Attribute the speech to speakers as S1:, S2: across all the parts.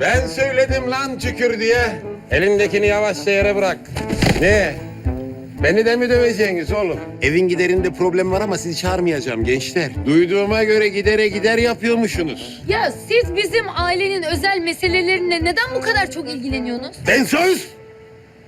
S1: Ben söyledim lan tükür diye. Elindekini yavaşça yere bırak. Ne? Beni de mi döveceksiniz oğlum? Evin giderinde problem var ama sizi çağırmayacağım gençler. Duyduğuma göre gidere gider yapıyormuşsunuz.
S2: Ya siz bizim ailenin özel meselelerine neden bu kadar çok ilgileniyorsunuz?
S1: Ben söz!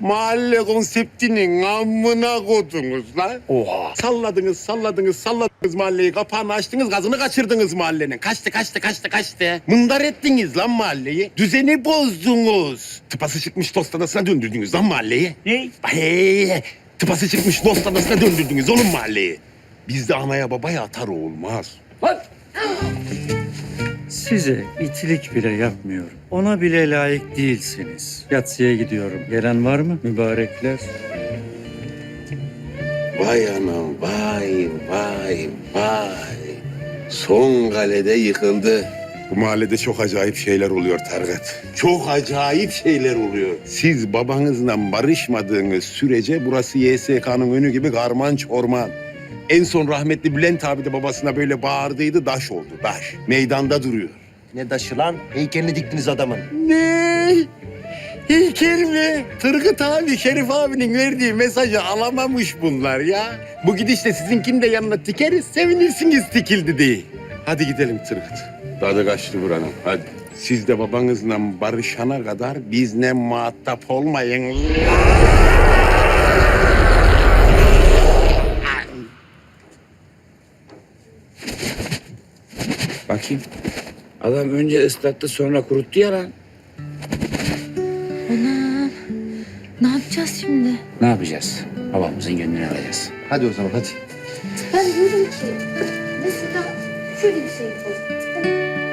S1: Mahalle konseptinin amına kodunuz lan.
S3: Oha.
S1: Salladınız, salladınız, salladınız mahalleyi. Kapağını açtınız, gazını kaçırdınız mahallenin. Kaçtı, kaçtı, kaçtı, kaçtı. Mındar ettiniz lan mahalleyi. Düzeni bozdunuz. Tıpası çıkmış dost adasına döndürdünüz lan mahalleyi.
S3: Ne?
S1: Hey, tıpası çıkmış dost adasına döndürdünüz oğlum mahalleyi. Bizde anaya babaya atar olmaz.
S4: Size itilik bile yapmıyorum. Ona bile layık değilsiniz. Yatsıya gidiyorum. Gelen var mı mübarekler?
S1: Vay anam, vay, vay, vay. Son galede yıkıldı. Bu mahallede çok acayip şeyler oluyor Targat. Çok acayip şeyler oluyor. Siz babanızla barışmadığınız sürece burası YSK'nın önü gibi karman çorman. En son rahmetli Bülent abi de babasına böyle bağırdıydı, daş oldu, daş. Meydanda duruyor.
S5: Ne daşı lan? Heykelini diktiniz adamın.
S1: Ne? Heykel mi? Tırgıt abi, Şerif abinin verdiği mesajı alamamış bunlar ya. Bu gidişle sizinkini de yanına tikeriz, sevinirsiniz tikildi diye. Hadi gidelim Tırgıt. Tadı kaçtı buranın, hadi. Siz de babanızla barışana kadar bizle muhatap olmayın.
S3: Bakayım. Adam önce ıslattı sonra kuruttu ya lan.
S2: Anam. Ne yapacağız şimdi?
S3: Ne yapacağız? Babamızın gönlünü alacağız.
S5: Hadi o zaman hadi.
S2: Ben diyorum ki mesela şöyle bir şey yapalım.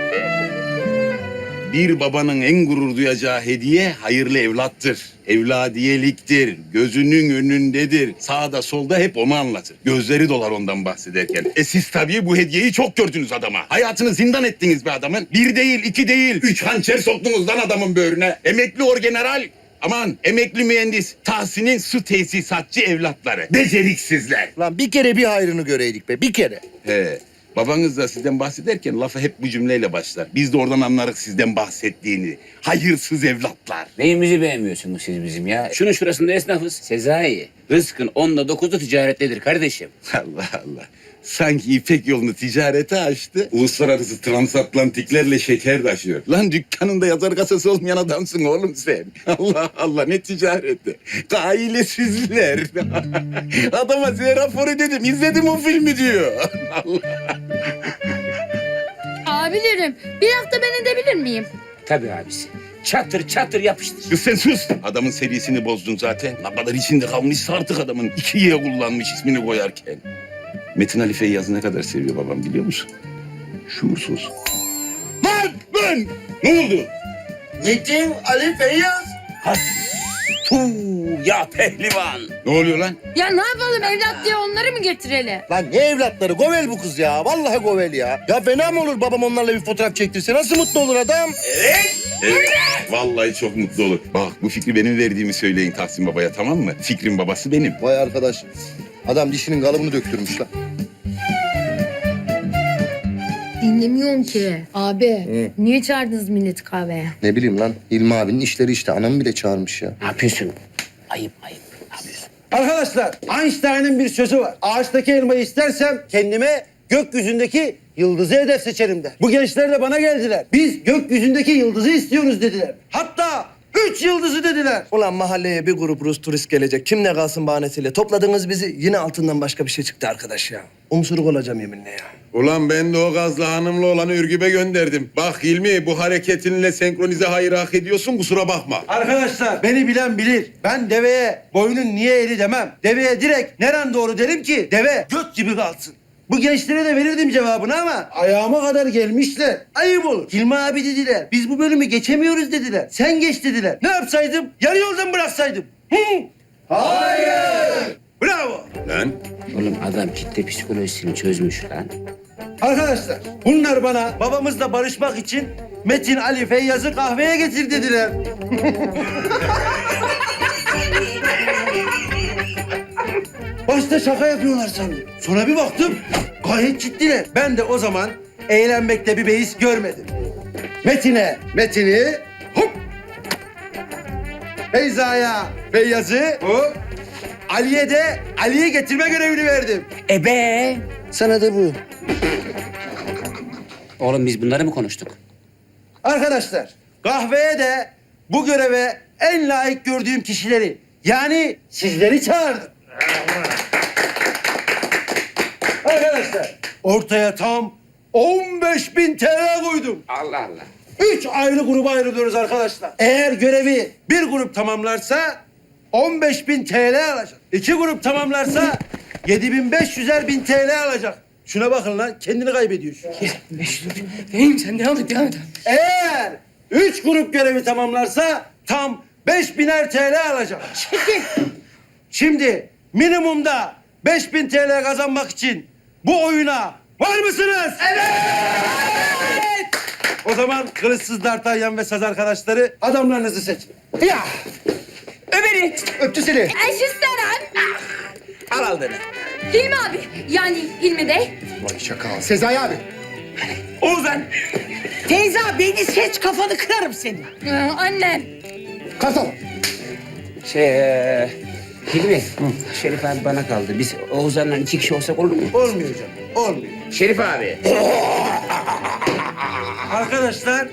S1: Bir babanın en gurur duyacağı hediye hayırlı evlattır. Evladiyeliktir. Gözünün önündedir. Sağda solda hep onu anlatır. Gözleri dolar ondan bahsederken. E siz tabii bu hediyeyi çok gördünüz adama. Hayatını zindan ettiniz be adamın. Bir değil, iki değil. Üç hançer soktunuz lan adamın böğrüne. Emekli orgeneral. Aman emekli mühendis. Tahsin'in su tesisatçı evlatları. Beceriksizler.
S5: Lan bir kere bir hayrını göreydik be bir kere.
S1: He. Babanız da sizden bahsederken lafı hep bu cümleyle başlar. Biz de oradan anlarız sizden bahsettiğini. Hayırsız evlatlar.
S3: Neyimizi beğenmiyorsunuz siz bizim ya? Şunun şurasında esnafız. Sezai. Rızkın onda dokuzu ticarettedir kardeşim.
S1: Allah Allah. Sanki İpek yolunu ticarete açtı. Uluslararası transatlantiklerle şeker taşıyor. Lan dükkanında yazar kasası olmayan adamsın oğlum sen. Allah Allah ne ticareti. Ailesizler. Adama size raporu dedim. izledim o filmi diyor. Allah.
S2: Abilerim bir hafta ben edebilir miyim?
S3: Tabii abisi. Çatır çatır yapıştır.
S1: Kız sen sus. Adamın serisini bozdun zaten. Ne kadar içinde kalmışsa artık adamın. iki ye kullanmış ismini koyarken. Metin Ali Feyyaz'ı ne kadar seviyor babam biliyor musun? Şuursuz. Lan lan! Ne oldu?
S5: Metin Ali Feyyaz.
S3: Tuu ya pehlivan.
S1: Ne oluyor lan?
S2: Ya ne yapalım evlat diye onları mı getirelim?
S5: Lan ne evlatları govel bu kız ya. Vallahi govel ya. Ya fena mı olur babam onlarla bir fotoğraf çektirse? Nasıl mutlu olur adam?
S1: Evet. Vallahi çok mutlu olur. Bak bu fikri benim verdiğimi söyleyin Tahsin Baba'ya tamam mı? Fikrin babası benim.
S5: Vay arkadaş. Adam dişinin kalıbını döktürmüş lan.
S2: Dinlemiyorum ki. Abi niye çağırdınız milleti kahveye?
S5: Ne bileyim lan. İlmi abinin işleri işte. Anamı bile çağırmış ya.
S3: Ne yapıyorsun? Ayıp ayıp.
S6: Arkadaşlar Einstein'ın bir sözü var. Ağaçtaki elmayı istersem kendime gökyüzündeki yıldızı hedef seçerim der. Bu gençler de bana geldiler. Biz gökyüzündeki yıldızı istiyoruz dediler. Hatta üç yıldızı dediler.
S7: Ulan mahalleye bir grup Rus turist gelecek. Kim ne kalsın bahanesiyle. Topladınız bizi. Yine altından başka bir şey çıktı arkadaş ya. Umsuruk olacağım yeminle ya.
S1: Ulan ben de o gazlı hanımla olanı Ürgüp'e gönderdim. Bak Hilmi bu hareketinle senkronize hayır hak ediyorsun kusura bakma.
S6: Arkadaşlar beni bilen bilir. Ben deveye boynun niye eri demem. Deveye direkt neren doğru derim ki deve göt gibi kalsın. Bu gençlere de verirdim cevabını ama ayağıma kadar gelmişler. Ayıp olur. Hilmi abi dediler. Biz bu bölümü geçemiyoruz dediler. Sen geç dediler. Ne yapsaydım? Yarı yoldan bıraksaydım. Hı? Hayır. Bravo.
S1: Lan
S3: Oğlum adam kitle psikolojisini çözmüş lan.
S6: Arkadaşlar bunlar bana babamızla barışmak için Metin Ali Feyyaz'ı kahveye getir dediler. Başta şaka yapıyorlar sandım. Sonra bir baktım gayet ciddiler. Ben de o zaman eğlenmekte bir beis görmedim. Metin'e Metin'i, Feyza'ya Feyyaz'ı, hop. Ali'ye de Ali'yi getirme görevini verdim.
S3: Ebe.
S5: Sana da bu.
S3: Oğlum biz bunları mı konuştuk?
S6: Arkadaşlar kahveye de bu göreve en layık gördüğüm kişileri yani sizleri çağırdım. Arkadaşlar ortaya tam 15 bin TL koydum.
S3: Allah Allah.
S6: Üç ayrı gruba ayrılıyoruz arkadaşlar. Eğer görevi bir grup tamamlarsa 15 bin TL alacak. İki grup tamamlarsa 7500'er bin TL alacak. Şuna bakın lan kendini kaybediyorsun.
S2: Fehim sen devam et devam et.
S6: Eğer üç grup görevi tamamlarsa tam 5000'er TL alacak. Şimdi minimumda 5000 TL kazanmak için bu oyuna var mısınız? Evet! O zaman kılıçsız D'Artagnan ve saz arkadaşları adamlarınızı seçin.
S3: Ya. Ömer'i.
S5: Öptü seni.
S8: Eşisteren.
S3: Al aldığını.
S8: Hilmi abi. Yani Hilmi Bey.
S5: Vay şaka. Sezai abi.
S3: Oğuzhan.
S9: Teyze beni seç kafanı kırarım seni.
S8: Ee, annem.
S5: Kartal.
S3: Şey, e, Hilmi. Şerif abi bana kaldı. Biz Oğuzhan'la iki kişi olsak olur mu?
S6: Olmuyor canım, olmuyor.
S3: Şerif abi.
S6: Arkadaşlar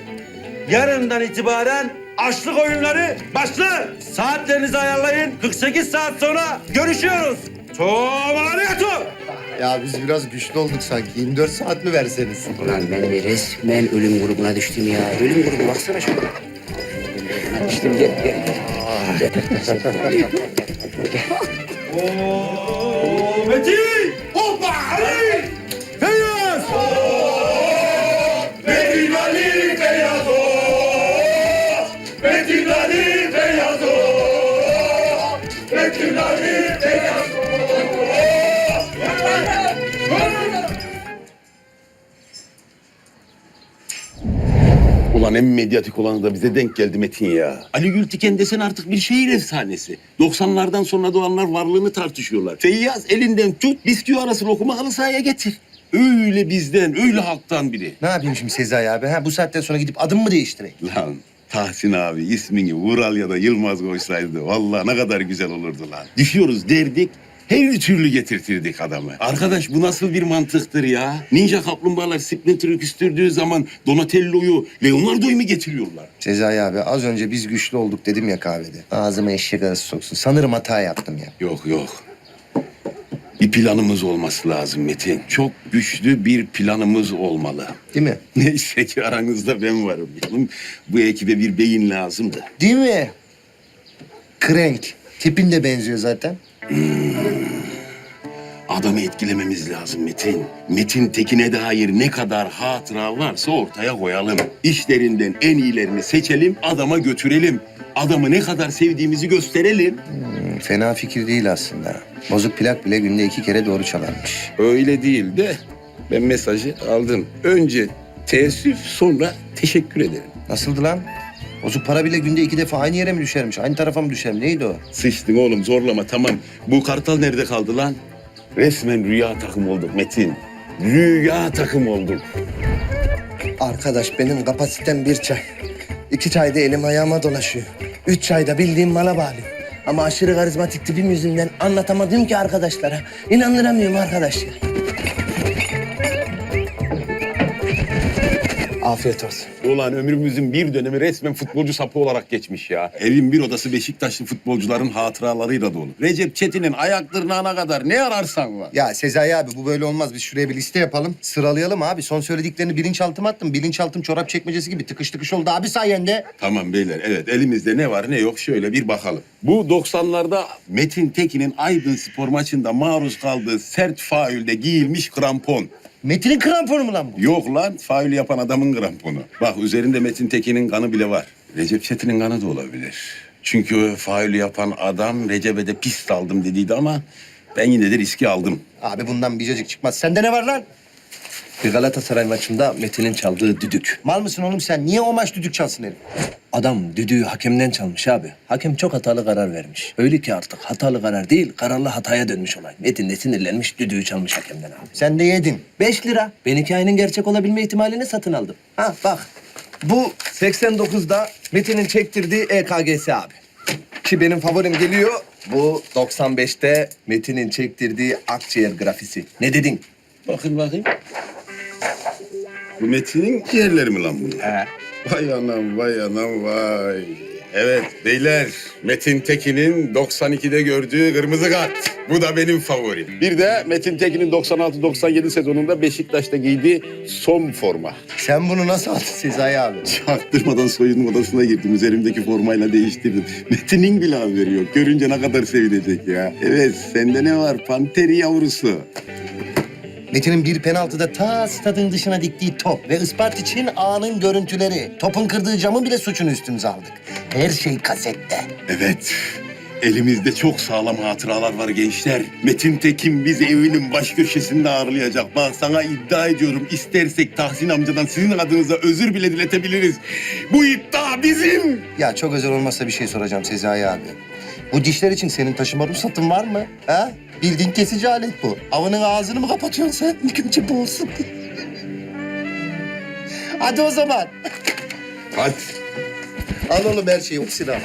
S6: yarından itibaren açlık oyunları başlar. Saatlerinizi ayarlayın. 48 saat sonra görüşüyoruz. Tomariyatu.
S5: Ya biz biraz güçlü olduk sanki. 24 saat mi verseniz?
S3: Ulan ben de resmen ölüm grubuna düştüm ya. Ölüm grubu baksana şuna. Düştüm gel gel.
S6: Oo, Metin! Hoppa! Ali! Feyyaz! Ali Feyyaz! Metin Ali Feyyaz! Metin Ali
S1: Ulan en medyatik olanı da bize denk geldi Metin ya. Ali Gültiken desen artık bir şehir efsanesi. 90'lardan sonra doğanlar varlığını tartışıyorlar. Feyyaz elinden tut bisküvi arası lokuma halı sahaya getir. Öyle bizden, öyle halktan biri.
S5: Ne yapayım şimdi Sezai abi? Ha, bu saatten sonra gidip adım mı değiştireyim?
S1: Lan Tahsin abi ismini Vural ya da Yılmaz koysaydı vallahi ne kadar güzel olurdu lan. Düşüyoruz derdik her türlü getirtirdik adamı. Arkadaş bu nasıl bir mantıktır ya? Ninja kaplumbağalar Splinter'ı küstürdüğü zaman Donatello'yu, Leonardo'yu mu getiriyorlar?
S5: Sezai abi az önce biz güçlü olduk dedim ya kahvede. Ağzıma eşek arası soksun. Sanırım hata yaptım ya.
S1: Yok yok. Bir planımız olması lazım Metin. Çok güçlü bir planımız olmalı.
S5: Değil mi?
S1: Neyse ki aranızda ben varım. Oğlum, Bu ekibe bir beyin lazımdı.
S5: Değil mi? Krenk. Tipin de benziyor zaten.
S1: Adamı etkilememiz lazım Metin. Metin Tekin'e dair ne kadar hatıra varsa ortaya koyalım. İşlerinden en iyilerini seçelim, adama götürelim. Adamı ne kadar sevdiğimizi gösterelim.
S5: Hmm, fena fikir değil aslında. Bozuk plak bile günde iki kere doğru çalarmış.
S1: Öyle değil de ben mesajı aldım. Önce teessüf sonra teşekkür ederim.
S5: Nasıldı lan? Bozuk para bile günde iki defa aynı yere mi düşermiş? Aynı tarafa mı düşer? Neydi o?
S1: Sıçtın oğlum zorlama tamam. Bu kartal nerede kaldı lan? Resmen rüya takım olduk Metin. Rüya takım olduk.
S7: Arkadaş benim kapasitem bir çay. İki çayda elim ayağıma dolaşıyor. Üç çayda bildiğim mala bağlıyım. Ama aşırı karizmatik tipim yüzünden anlatamadım ki arkadaşlara. İnandıramıyorum arkadaş Afiyet olsun.
S1: Ulan ömrümüzün bir dönemi resmen futbolcu sapı olarak geçmiş ya. Evin bir odası Beşiktaşlı futbolcuların hatıralarıyla dolu. Recep Çetin'in ayak tırnağına kadar ne ararsan var.
S5: Ya Sezai abi bu böyle olmaz. Biz şuraya bir liste yapalım. Sıralayalım abi. Son söylediklerini bilinçaltıma attım. Bilinçaltım çorap çekmecesi gibi tıkış tıkış oldu abi sayende.
S1: Tamam beyler evet elimizde ne var ne yok şöyle bir bakalım. Bu 90'larda Metin Tekin'in Aydın Spor maçında maruz kaldığı sert faulde giyilmiş krampon.
S5: Metin'in kramponu mu lan bu?
S1: Yok lan faul yapan adamın kramponu. Bak üzerinde Metin Tekin'in kanı bile var. Recep Çetin'in kanı da olabilir. Çünkü o faul yapan adam Recep'e de pist aldım dediydi ama ben yine de riski aldım.
S5: Abi bundan bir cacık çıkmaz. Sende ne var lan?
S7: Bir Galatasaray maçında Metin'in çaldığı düdük.
S5: Mal mısın oğlum sen? Niye o maç düdük çalsın herif?
S7: Adam düdüğü hakemden çalmış abi. Hakem çok hatalı karar vermiş. Öyle ki artık hatalı karar değil, kararlı hataya dönmüş olay. Metin de sinirlenmiş, düdüğü çalmış hakemden abi.
S5: Sen de yedin.
S7: Beş lira. Ben hikayenin gerçek olabilme ihtimalini satın aldım. Ha bak. Bu 89'da Metin'in çektirdiği EKG'si abi. İki benim favorim geliyor. Bu 95'te Metin'in çektirdiği akciğer grafisi. Ne dedin?
S1: Bakın bakayım. Bu Metin'in ciğerleri mi lan bunlar? Vay anam vay anam vay. Evet beyler Metin Tekin'in 92'de gördüğü kırmızı kart. Bu da benim favorim. Bir de Metin Tekin'in 96-97 sezonunda Beşiktaş'ta giydiği son forma.
S5: Sen bunu nasıl aldın Sezai abi?
S1: Çaktırmadan soyunma odasına girdim. Üzerimdeki formayla değiştirdim. Metin'in bile haberi yok. Görünce ne kadar sevinecek ya. Evet sende ne var? Panteri yavrusu.
S5: Metin'in bir penaltıda ta stadın dışına diktiği top ve Isparta için anın görüntüleri. Topun kırdığı camın bile suçunu üstümüze aldık. Her şey kasette.
S1: Evet. Elimizde çok sağlam hatıralar var gençler. Metin Tekin bizi evinin baş köşesinde ağırlayacak. Bak sana iddia ediyorum. istersek Tahsin amcadan sizin adınıza özür bile diletebiliriz. Bu iddia bizim.
S5: Ya çok özel olmazsa bir şey soracağım Sezai abi. Bu dişler için senin taşıma ruhsatın var mı? Ha? Bildiğin kesici alet bu. Avının ağzını mı kapatıyorsun sen? İlk önce bu olsun. Hadi o zaman.
S1: Hadi.
S5: Al oğlum her şeyi, silah.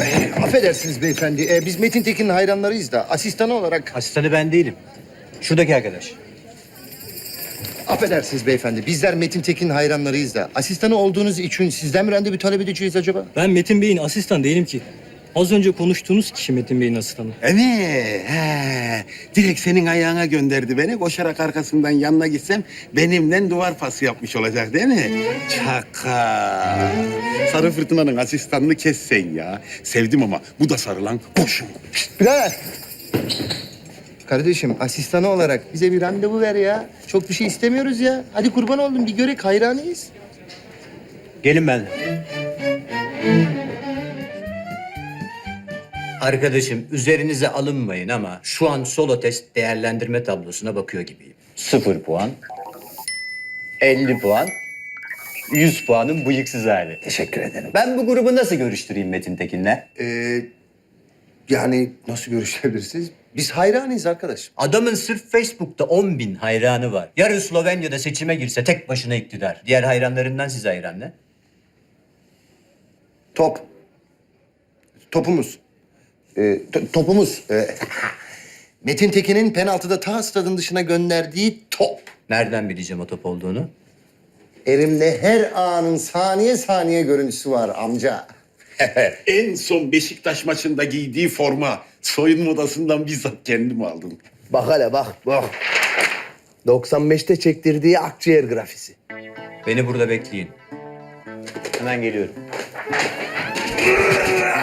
S5: Ee, affedersiniz beyefendi. Ee, biz Metin Tekin'in hayranlarıyız da asistanı olarak...
S10: Asistanı ben değilim. Şuradaki arkadaş.
S5: Affedersiniz beyefendi. Bizler Metin Tekin'in hayranlarıyız da asistanı olduğunuz için sizden mi randevu talep edeceğiz acaba?
S10: Ben Metin Bey'in asistan değilim ki. Az önce konuştuğunuz kişi Metin Bey'in asistanı.
S1: Evet. He. Direkt senin ayağına gönderdi beni. Koşarak arkasından yanına gitsem benimle duvar pası yapmış olacak değil mi? Çaka. Sarı fırtınanın asistanını kes sen ya. Sevdim ama bu da sarılan koşun.
S5: Birader. Kardeşim asistanı olarak bize bir randevu ver ya. Çok bir şey istemiyoruz ya. Hadi kurban oldum bir görek hayranıyız.
S10: Gelin ben. Arkadaşım üzerinize alınmayın ama şu an solo test değerlendirme tablosuna bakıyor gibiyim. Sıfır puan, 50 puan, 100 puanın bıyıksız hali.
S7: Teşekkür ederim.
S10: Ben bu grubu nasıl görüştüreyim Metin Tekin'le?
S5: Ee, yani nasıl görüşebilirsiniz? Biz hayranıyız arkadaş.
S10: Adamın sırf Facebook'ta 10 bin hayranı var. Yarın Slovenya'da seçime girse tek başına iktidar. Diğer hayranlarından size hayran ne?
S5: Top. Topumuz. To- topumuz. Ee, Metin Tekin'in penaltıda ta stadın dışına gönderdiği top.
S10: Nereden bileceğim o top olduğunu?
S5: Elimde her anın saniye saniye görüntüsü var amca.
S1: en son Beşiktaş maçında giydiği forma. Soyunma odasından bizzat kendim aldım.
S7: Bak hele bak bak. 95'te çektirdiği akciğer grafisi.
S10: Beni burada bekleyin. Hemen geliyorum.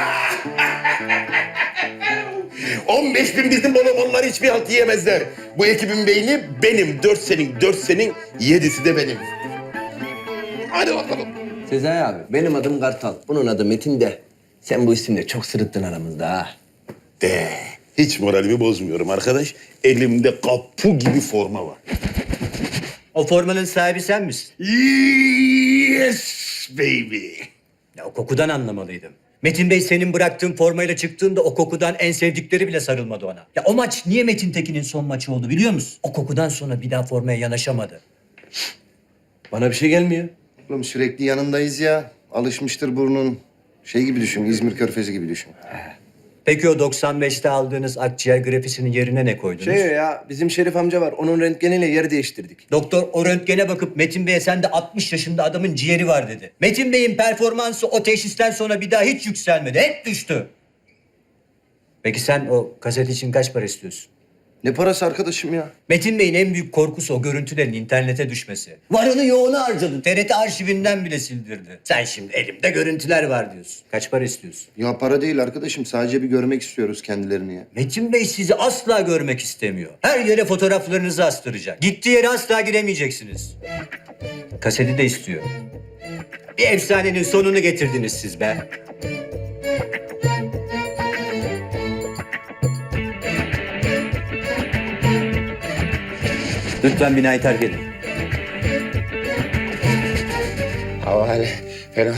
S1: On beş bin bizim bonobonlar hiçbir halt yiyemezler. Bu ekibin beyni benim. Dört senin, dört senin, yedisi de benim. Hadi bakalım.
S7: Sezai abi benim adım Kartal. Bunun adı Metin de. Sen bu isimle çok sırıttın aramızda ha.
S1: De. Hiç moralimi bozmuyorum arkadaş. Elimde kapu gibi forma var.
S10: O formanın sahibi sen misin?
S1: Yes baby.
S10: Ya o kokudan anlamalıydım. Metin Bey senin bıraktığın formayla çıktığında o kokudan en sevdikleri bile sarılmadı ona. Ya o maç niye Metin Tekin'in son maçı oldu biliyor musun? O kokudan sonra bir daha formaya yanaşamadı.
S7: Bana bir şey gelmiyor.
S5: Oğlum sürekli yanındayız ya. Alışmıştır burnun. Şey gibi düşün, İzmir Körfezi gibi düşün.
S10: Peki o 95'te aldığınız akciğer grafisinin yerine ne koydunuz?
S7: Şey ya bizim Şerif amca var. Onun röntgeniyle yer değiştirdik.
S10: Doktor o röntgene bakıp Metin Bey'e sen de 60 yaşında adamın ciğeri var dedi. Metin Bey'in performansı o teşhisten sonra bir daha hiç yükselmedi. Hep düştü. Peki sen o kaset için kaç para istiyorsun?
S5: Ne parası arkadaşım ya?
S10: Metin Bey'in en büyük korkusu o görüntülerin internete düşmesi. Varını yoğunu harcadı. TRT arşivinden bile sildirdi. Sen şimdi elimde görüntüler var diyorsun. Kaç para istiyorsun?
S5: Ya para değil arkadaşım. Sadece bir görmek istiyoruz kendilerini ya.
S10: Metin Bey sizi asla görmek istemiyor. Her yere fotoğraflarınızı astıracak. Gittiği yere asla giremeyeceksiniz. Kaseti de istiyor. Bir efsanenin sonunu getirdiniz siz be. Lütfen binayı terk edin.
S3: Havale falan.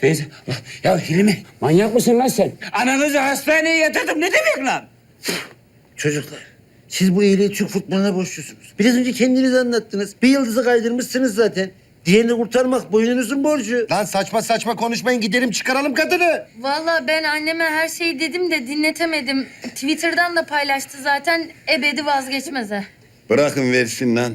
S3: Teyze. Ya Hilmi manyak mısın lan sen? Ananızı hastaneye yatırdım ne demek lan?
S6: Çocuklar, siz bu iyiliği Türk futboluna borçlusunuz. Biraz önce kendiniz anlattınız. Bir yıldızı kaydırmışsınız zaten. Diğerini kurtarmak boynunuzun borcu.
S5: Lan saçma saçma konuşmayın gidelim çıkaralım kadını.
S2: Vallahi ben anneme her şeyi dedim de dinletemedim. Twitter'dan da paylaştı zaten ebedi vazgeçmeze.
S1: Bırakın versin lan.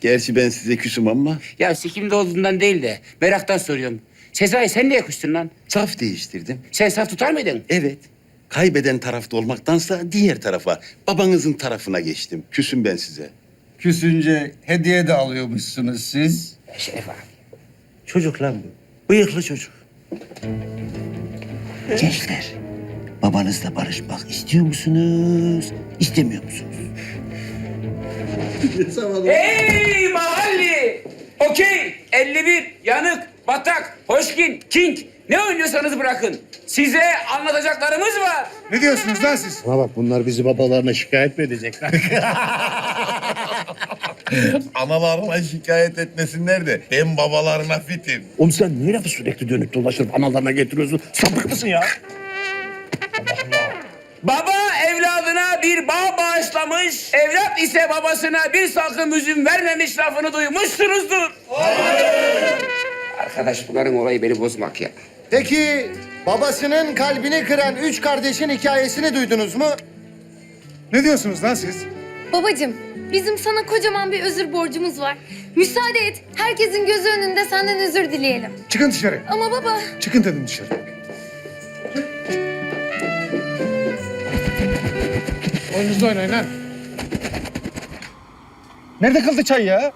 S1: Gerçi ben size küsüm ama
S3: Ya sikimde olduğundan değil de meraktan soruyorum. Sezai sen niye kustun lan?
S1: saf değiştirdim.
S3: Sen saf tutar mıydın?
S1: Evet. Kaybeden tarafta olmaktansa diğer tarafa, babanızın tarafına geçtim. Küsüm ben size.
S6: Küsünce hediye de alıyormuşsunuz siz.
S3: Şeref abi.
S6: Çocuk lan bu. Bıyıklı çocuk. Gençler, babanızla barışmak istiyor musunuz, istemiyor musunuz?
S3: Hey mahalli! Okey, 51, yanık, batak, hoşkin, king. Ne oynuyorsanız bırakın. Size anlatacaklarımız var.
S6: Ne diyorsunuz lan siz?
S5: Ama bak bunlar bizi babalarına şikayet mi edecekler?
S1: Analarına şikayet etmesinler de ben babalarına fitim.
S5: Oğlum sen niye lafı sürekli dönüp dolaşıp analarına getiriyorsun? Sapık mısın ya?
S3: Baba bir bağ bağışlamış, evlat ise babasına bir salkım üzüm vermemiş lafını duymuşsunuzdur. Arkadaş bunların olayı beni bozmak ya.
S5: Peki babasının kalbini kıran üç kardeşin hikayesini duydunuz mu?
S6: Ne diyorsunuz lan siz?
S2: Babacığım bizim sana kocaman bir özür borcumuz var. Müsaade et herkesin gözü önünde senden özür dileyelim.
S6: Çıkın dışarı.
S2: Ama baba
S6: Çıkın dedim dışarı. Oyunuzda oynayın lan. Nerede kaldı çay ya?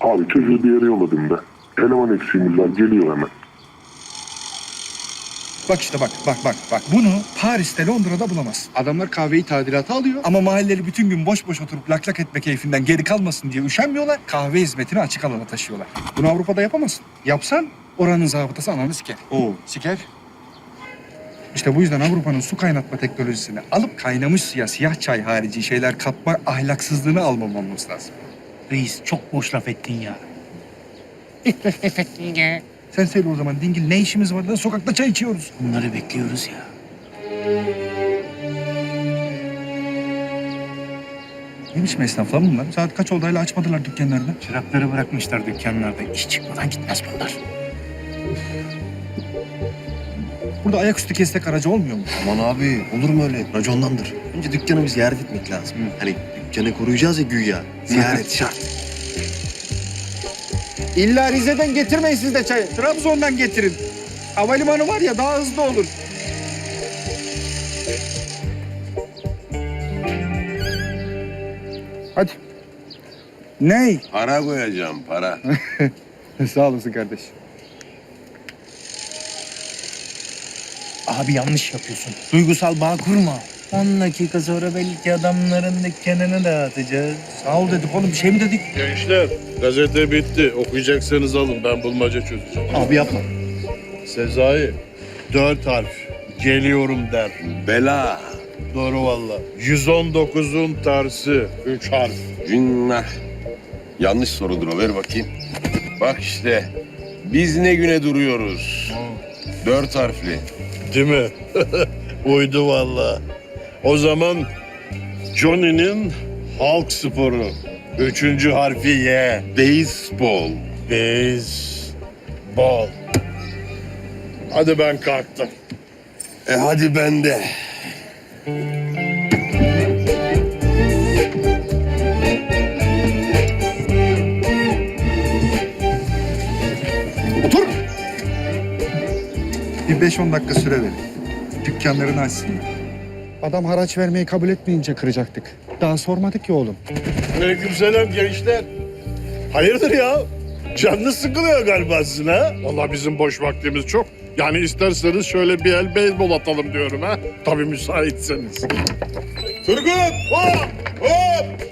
S11: Abi çocuğu bir yere yolladım da. Eleman eksiğimiz var geliyor hemen.
S12: Bak işte bak bak bak bak. Bunu Paris'te Londra'da bulamaz. Adamlar kahveyi tadilata alıyor ama mahalleli bütün gün boş boş oturup lak lak etme keyfinden geri kalmasın diye üşenmiyorlar. Kahve hizmetini açık alana taşıyorlar. Bunu Avrupa'da yapamazsın. Yapsan oranın zabıtası ananı siker. Oo siker. İşte bu yüzden Avrupa'nın su kaynatma teknolojisini alıp kaynamış suya siyah çay harici şeyler katma ahlaksızlığını almamamız lazım.
S4: Reis çok boş laf ettin ya.
S12: Sen söyle o zaman dingil ne işimiz var da sokakta çay içiyoruz.
S4: Bunları bekliyoruz ya.
S12: Ne biçim esnaf lan bunlar? Saat kaç oldu hala açmadılar dükkanlarını.
S4: Çırakları bırakmışlar dükkanlarda. İş çıkmadan gitmez bunlar.
S12: Burada ayaküstü kestek aracı olmuyor mu?
S7: Aman abi olur mu öyle? Racondandır. Önce dükkanı bir ziyaret etmek lazım. Hani dükkanı koruyacağız ya güya. Ziyaret şart.
S12: İlla Rize'den getirmeyin siz de çayı. Trabzon'dan getirin. Havalimanı var ya daha hızlı olur. Hadi. Ney?
S1: Para koyacağım, para.
S12: Sağ olasın kardeş.
S7: Abi yanlış yapıyorsun. Duygusal bağ kurma. 10 dakika sonra belki adamların dükkanını dağıtacağız.
S12: Sağ ol dedik oğlum bir şey mi dedik?
S11: Gençler gazete bitti. Okuyacaksanız alın ben bulmaca çözeceğim.
S7: Abi yapma.
S11: Sezai dört harf geliyorum der.
S1: Bela.
S11: Doğru valla. 119'un tersi. Üç harf.
S1: Cinnah. Yanlış sorudur o, ver bakayım. Bak işte, biz ne güne duruyoruz? Dört harfli.
S11: Değil mi? Uydu valla. O zaman Johnny'nin halk sporu. Üçüncü harfi Y.
S1: Baseball.
S11: Beyzbol. Hadi ben kalktım.
S1: E hadi ben de.
S12: Bir beş on dakika süre verin. Dükkanlarını açsınlar. Adam haraç vermeyi kabul etmeyince kıracaktık. Daha sormadık ki oğlum.
S11: Aleykümselam gençler. Hayırdır ya? Canlı sıkılıyor galiba sizin ha? Vallahi bizim boş vaktimiz çok. Yani isterseniz şöyle bir el beyzbol atalım diyorum ha. Tabii müsaitseniz.
S1: Turgut! Hop! Hop!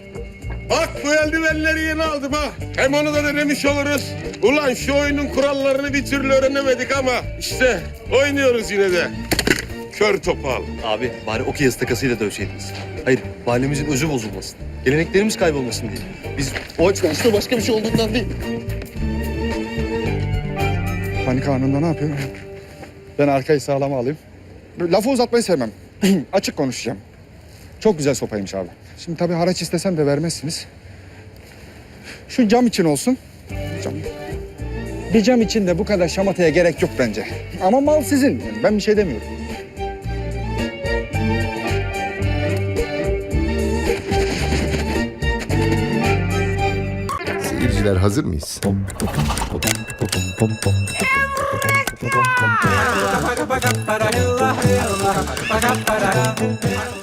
S1: Bak bu eldivenleri yeni aldım ha. Hem onu da denemiş oluruz. Ulan şu oyunun kurallarını bir türlü öğrenemedik ama işte oynuyoruz yine de. Kör topal.
S7: Abi bari okey ıstakasıyla dövseydiniz. Hayır mahallemizin özü bozulmasın. Geleneklerimiz kaybolmasın diye. Biz o açıdan işte başka bir şey olduğundan değil.
S12: Panik anında ne yapıyor? Ben arkayı sağlama alayım. Lafı uzatmayı sevmem. Açık konuşacağım. Çok güzel sopaymış abi. Şimdi tabii haraç istesem de vermezsiniz. Şu cam için olsun. Cam. Bir cam için de bu kadar şamataya gerek yok bence. Ama mal sizin. Yani ben bir şey demiyorum.
S13: Seyirciler hazır mıyız?